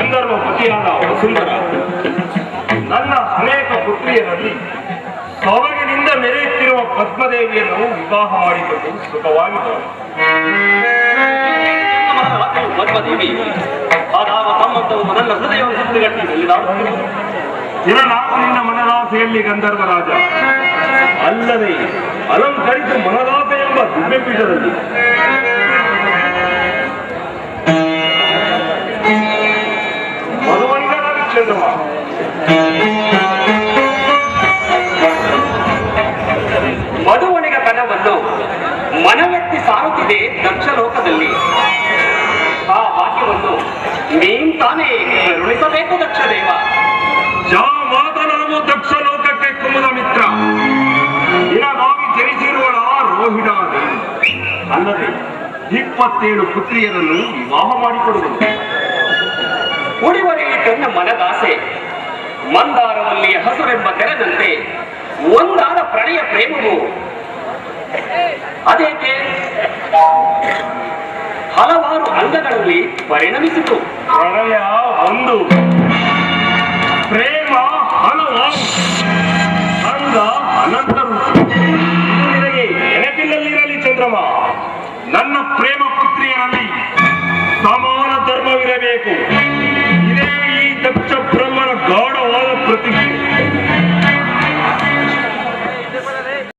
ಗಂಧರ್ವ ಪತಿಯಾದ ವಸುಂಧರ ನನ್ನ ಅನೇಕ ಪುತ್ರಿಯರಲ್ಲಿ ಸೊಬಗಿನಿಂದ ಮೆರೆಯುತ್ತಿರುವ ಪದ್ಮದೇವಿಯನ್ನು ವಿವಾಹ ಮಾಡಿಕೊಂಡು ಸುಖವಾಗಿದ್ದಾರೆ ಮಹಾರಾಜರು ಪದ್ಮದೇವಿ ಅದಾವ ಸಂಬಂಧವು ನನ್ನ ಹೃದಯ ಸುತ್ತುಗಟ್ಟಿ ನಿಲ್ಲಿದಾಡುತ್ತಿದೆ. ಚಿರನಾಕು ನಿನ್ನ ಮನದಾಸೆಯಲ್ಲಿ ಗಂಧರ್ವ ರಾಜ ಅಲ್ಲದೆ ಅಲಂಕರಿತ ಮನದಾಸೆ ಎಂಬ ದಿವ್ಯಪೀಠದಲ್ಲಿ ಮಧುವಣಿಗ ಕನವನ್ನು ಮನವೆತ್ತಿ ಸಾರುತ್ತಿದೆ ದಕ್ಷ ಲೋಕದಲ್ಲಿ ಆ ವಾಕ್ಯವನ್ನು ನೀನ್ ತಾನೇ ಋಣಿಸಬೇಕು ದಕ್ಷದೇವ. ಜಾ ಮಾತನಾಡು ದಕ್ಷ ಲೋಕಕ್ಕೆ ಕುಮುದ ಮಿತ್ರ. ನಿನಗಾಗಿ ಜನಿಸಿರುವಳ ರೋಹಿಣ. ಅಲ್ಲದೆ ಇಪ್ಪತ್ತೇಳು ಪುತ್ರಿಯರನ್ನು ವಿವಾಹ ಮಾಡಿಕೊಡುವುದು ಉಡಿವರೆಗೆ ತನ್ನ ಮನದಾಸೆ ಮಂದಾರವಲ್ಲಿಯ ಹಸುರೆಂಬ ತೆರೆದಂತೆ ಒಂದಾದ ಪ್ರಣಯ ಪ್ರೇಮವು ಅದೇಕೆ? ಹಲವಾರು ಅಂಗಗಳಲ್ಲಿ ಪರಿಣಮಿಸಿತು. ಪ್ರಣಯ ಒಂದು, ಪ್ರೇಮ ಹಲವಾರು ಅಂಗ ಅನಂತರು ನಿನಗೆ ನೆನಪಿನಲ್ಲಿರಲಿ ಚಂದ್ರಮ, ನನ್ನ ಪ್ರೇಮ ಪುತ್ರಿಯರಲ್ಲಿ